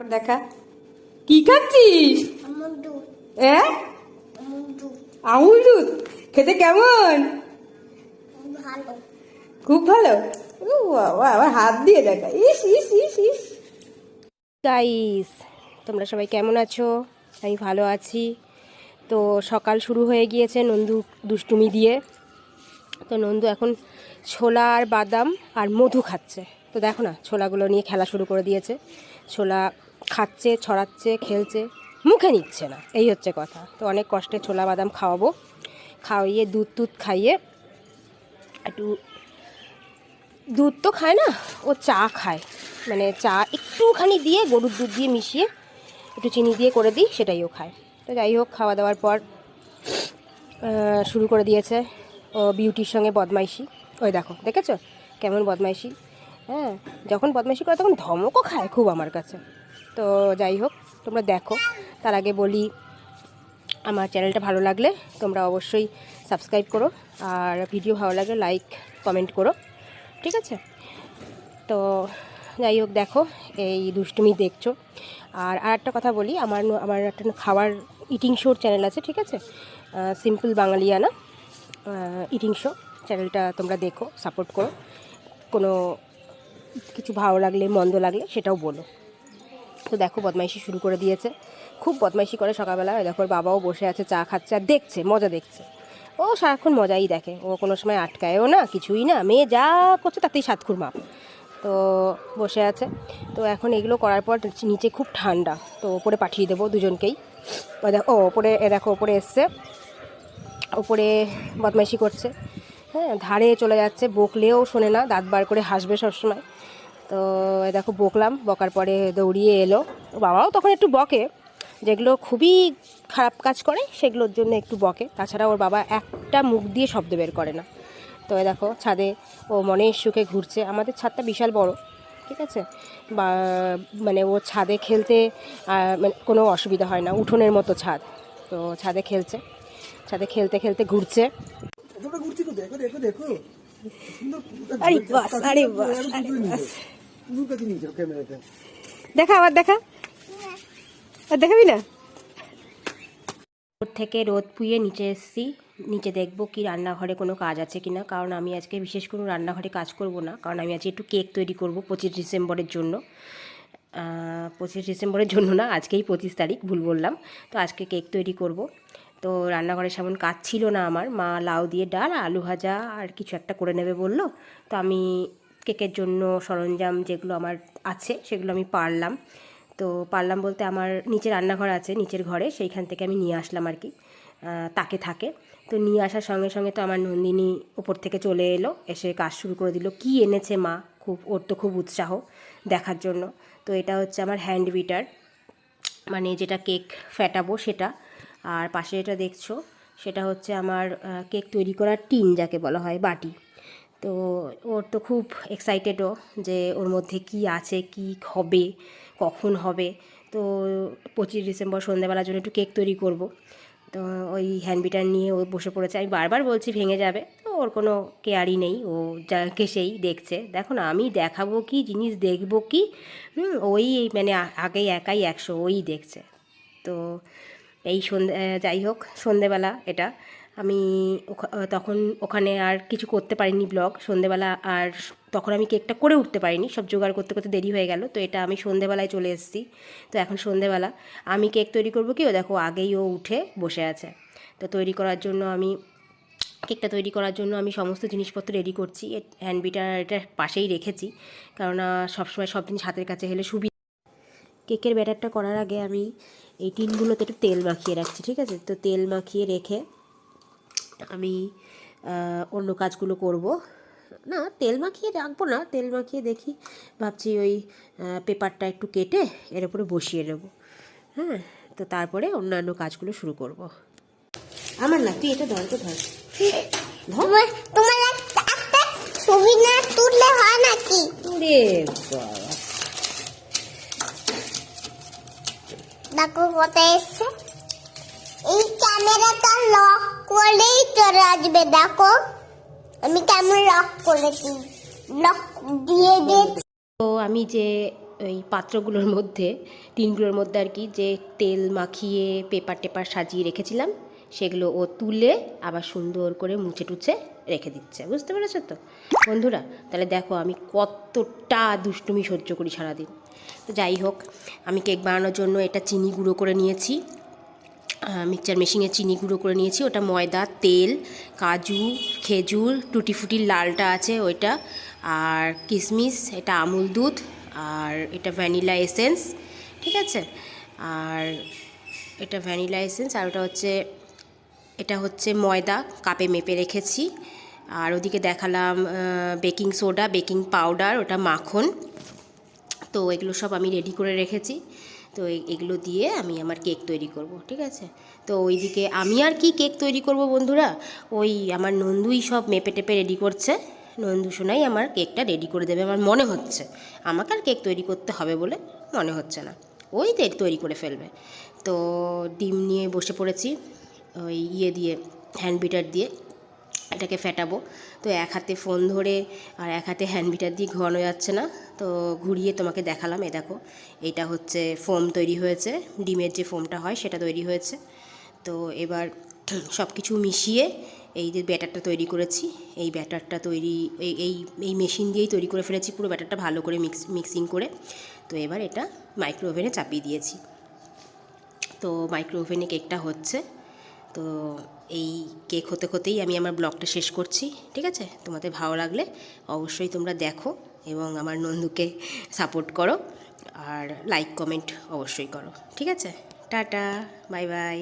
দেখা। কি খাচ্ছিস? আমার দুধ। দুধ। আমুল দুধ? খেতে কেমন? খুব ভালো? বাবা আবার হাত দিয়ে দেখা। ইস ইস ইস ইস। গাইস তোমরা সবাই কেমন আছো? আমি ভালো আছি। তো সকাল শুরু হয়ে গিয়েছে নন্দু দুষ্টুমি দিয়ে। তো নন্দু এখন ছোলা আর বাদাম আর মধু খাচ্ছে। তো দেখো না ছোলাগুলো নিয়ে খেলা শুরু করে দিয়েছে। ছোলা খাচ্ছে, ছড়াচ্ছে, খেলছে, মুখে নিচ্ছে না। এই হচ্ছে কথা। তো অনেক কষ্টে ছোলা বাদাম খাওয়াবো। খাওয়িয়ে দুধ টুধ খাইয়ে একটু দুধ তো খায় না, ও চা খায়। মানে চা একটুখানি দিয়ে গরুর দুধ দিয়ে মিশিয়ে একটু চিনি দিয়ে করে দিই, সেটাই ও খায়। তো যাই হোক, খাওয়া দাওয়ার পর শুরু করে দিয়েছে ও বিউটির সঙ্গে বদমাইশি। ওই দেখো, দেখেছ? কেমন বদমাইশি। হ্যাঁ যখন বদমাইশি করে তখন ধমকও খায় খুব আমার কাছে। তো যাই হোক, তোমরা দেখো। তার আগে বলি, আমার চ্যানেলটা ভালো লাগলে তোমরা অবশ্যই সাবস্ক্রাইব করো, আর ভিডিও ভালো লাগলে লাইক, কমেন্ট করো। ঠিক আছে? তো যাই হোক, দেখো, এই দুষ্টুমি দেখছ। আর আর একটা কথা বলি, আমার আমার একটা খাবার ইটিং শোর চ্যানেল আছে, ঠিক আছে? সিম্পল বাঙালিয়ানা ইটিং শো চ্যানেলটা তোমরা দেখো সাপোর্ট করো। কোনো কিছু ভালো লাগলে, মন্দ লাগলে সেটাও বলো। তো দেখো বদমাইশি শুরু করে দিয়েছে। খুব বদমাইশি করে সকালবেলা। দেখো বাবাও বসে আছে, চা খাচ্ছে আর দেখছে, মজা দেখছে। ও সারাক্ষণ মজাই দেখে। ও কোনো সময় আটকায়ও না, কিছুই না। মেয়ে যা করছে তাতেই সাতখুর মাপ। তো বসে আছে। তো এখন এগুলো করার পর নিচে খুব ঠান্ডা। তো ওপরে পাঠিয়ে দেবো দুজনকেই। ও দেখো, ও ওপরে দেখো, ওপরে এসছে। ওপরে বদমাইশি করছে। হ্যাঁ ধারে চলে যাচ্ছে, বকলেও শোনে না। দাঁত বার করে হাসবে সবসময়। তো দেখো বকলাম বকার পরে দৌড়িয়ে এলো। বাবাও তখন একটু বকে যেগুলো খুবই খারাপ কাজ করে সেগুলোর জন্য একটু বকে। তাছাড়া ওর বাবা একটা মুখ দিয়ে শব্দ বের করে না। তো দেখো ছাদে ও মনের সুখে ঘুরছে। আমাদের ছাদটা বিশাল বড় ঠিক আছে? বা মানে ও ছাদে খেলতে মানে কোনো অসুবিধা হয় না উঠোনের মতো ছাদ। তো ছাদে খেলছে ছাদে খেলতে খেলতে ঘুরছে। দেখো দেখো দেখো। আরে বাস, আরে বাস, আরে বাস। দেখা আবার দেখা? আর দেখাবি না? ওর থেকে রোদ পুয়ে নিচে এসেছি। নিচে দেখব কি রান্নাঘরে কোনো কাজ আছে কিনা কারণ আমি আজকে বিশেষ কোনো রান্নাঘরে কাজ করব না কারণ আমি আজকে একটু কেক তৈরি করব পঁচিশ ডিসেম্বরের জন্য। পঁচিশ ডিসেম্বরের জন্য না আজকেই পঁচিশ তারিখ ভুল বললাম। তো আজকে কেক তৈরি করব। তো রান্নাঘরে সেমন কাজ ছিল না আমার। মা লাউ দিয়ে ডাল আলু ভাজা আর কিছু একটা করে নেবে বলল। তো আমি কেকের জন্য সরঞ্জাম যেগুলো আমার আছে, সেগুলো আমি পারলাম। তো পারলাম বলতে আমার নিচে রান্নাঘর আছে, নিচের ঘরে, সেইখান থেকে আমি নিয়ে আসলাম আর কি। তাকে থাকে। তো নিয়ে আসার সঙ্গে সঙ্গে তো আমার নন্দিনী ওপর থেকে চলে এলো, এসে কাজ শুরু করে দিল। কি এনেছে মা? খুব, ওর তো খুব উৎসাহ দেখার জন্য। তো এটা হচ্ছে আমার হ্যান্ড বিটার মানে যেটা কেক ফেটাবো সেটা। আর পাশে এটা দেখছ, সেটা হচ্ছে আমার কেক তৈরি করার টিন যাকে বলা হয়, বাটি। তো ওর তো খুব এক্সাইটেডও যে ওর মধ্যে কি আছে, কি হবে, কখন হবে। তো পঁচিশ ডিসেম্বর সন্ধ্যাবেলার জন্য একটু কেক তৈরি করব। তো ওই হ্যান্ডবিটার নিয়ে ও বসে পড়েছে। আমি বারবার বলছি ভেঙে যাবে। তো ওর কোনো কেয়ারই নেই। ও যাকে সেই দেখছে। দেখো না, আমি দেখাবো কি, জিনিস দেখব কি ওই মানে আ- আগেই একাই একশো ওই দেখছে। তো এই সন্ধে, যাই হোক, সন্ধেবেলা এটা। আমি তখন ওখানে আর কিছু করতে পারিনি ব্লগ সন্ধেবেলা আর তখন আমি কেকটা করে উঠতে পারিনি, সব জোগাড় করতে করতে দেরি হয়ে গেল, তো এটা আমি সন্ধেবেলায় চলে এসেছি, তো এখন সন্ধেবেলা, আমি কেক তৈরি করব কি, ও দেখো আগেই ও উঠে বসে আছে, তো তৈরি করার জন্য আমি কেকটা তৈরি করার জন্য আমি সমস্ত জিনিসপত্র রেডি করছি হ্যান্ড বিটার এটা পাশেই রেখেছি, কেননা সবসময় সব জিনিস হাতের কাছে হলে সুবিধা কেকের ব্যাটারটা করার আগে আমি এই টিনগুলোতে একটু তেল মাখিয়ে রাখছি, ঠিক আছে? তো তেল মাখিয়ে রেখে আমি অন্য কাজগুলো করব। না তেল মাখিয়ে রাখব না তেল মাখিয়ে দেখি ভাবছি ওই পেপারটা একটু কেটে এর উপরে বসিয়ে নেব। হ্যাঁ তো তারপরে অন্যান্য কাজগুলো শুরু করব। আমার না তুই এটা ধর তো ধর। তোমার তোমার একটা ছবি না তুললে হয় নাকি? রে বাবা। দেখো কোথায় এসছে। এই ক্যামেরাটা লক করলেই চলে আসবে, দেখো। আমি কেমন লক করেছি। লক দিয়ে দিয়েছি। তো আমি যে ওই পাত্রগুলোর মধ্যে, টিনগুলোর মধ্যে আর কি যে তেল মাখিয়ে পেপার টেপার সাজিয়ে রেখেছিলাম, সেগুলো ও তুলে আবার সুন্দর করে মুছে টুছে রেখে দিচ্ছে। বুঝতে পেরেছ তো? বন্ধুরা, তাহলে দেখো আমি কতটা দুষ্টুমি সহ্য করি সারাদিন। তো যাই হোক, আমি কেক বানানোর জন্য এটা চিনি গুঁড়ো করে নিয়েছি। মিক্সচার মেশিনে চিনি গুঁড়ো করে নিয়েছি। ওটা ময়দা, তেল, কাজু, খেজুর টুটি ফুটির লালটা আছে ওইটা, আর কিশমিশ এটা আমুল দুধ, আর এটা ভ্যানিলা এসেন্স, ঠিক আছে? আর এটা ভ্যানিলা এসেন্স, আর ওটা হচ্ছে, এটা হচ্ছে ময়দা, কাপে মেপে রেখেছি। আর ওদিকে দেখালাম বেকিং সোডা, বেকিং পাউডার, ওটা মাখন। তো এগুলো সব আমি রেডি করে রেখেছি। তো এগুলো দিয়ে আমি আমার কেক তৈরি করব, ঠিক আছে? তো ওইদিকে আমি আর কি কেক তৈরি করব বন্ধুরা? ওই আমার নন্দুই সব মেপে টেপে রেডি করছে। নন্দু সোনাই আমার কেকটা রেডি করে দেবে আমার মনে হচ্ছে। আমাকে আর কেক তৈরি করতে হবে বলে মনে হচ্ছে না। ওই তৈরি করে ফেলবে। তো ডিম নিয়ে বসে পড়েছি, ওই ইয়ে দিয়ে হ্যান্ড বিটার দিয়ে। এটাকে ফেটাবো। তো এক হাতে ফোন ধরে আর এক হাতে হ্যান্ড বিটার দিয়ে ঘোরানো যাচ্ছে না। তো ঘুরিয়ে তোমাকে দেখালাম এ দেখো। এটা হচ্ছে ফোম তৈরি হয়েছে। ডিমের যে ফোমটা হয় সেটা তৈরি হয়েছে। তো এবার সব কিছু মিশিয়ে এই যে ব্যাটারটা তৈরি করেছি, এই ব্যাটারটা তৈরি, এই এই এই মেশিন দিয়েই তৈরি করে ফেলেছি। পুরো ব্যাটারটা ভালো করে মিক্স মিক্সিং করে। তো এবার এটা মাইক্রো ওভেনে চাপিয়ে দিয়েছি। তো মাইক্রো ওভেনে কেকটা হচ্ছে। তো এই কেক হতে হতেই আমি আমার ব্লগটা শেষ করছি, ঠিক আছে? তোমাদের ভালো লাগলে অবশ্যই তোমরা দেখো এবং আমার নন্দুকে সাপোর্ট করো আর লাইক কমেন্ট অবশ্যই করো, ঠিক আছে? Tata bye bye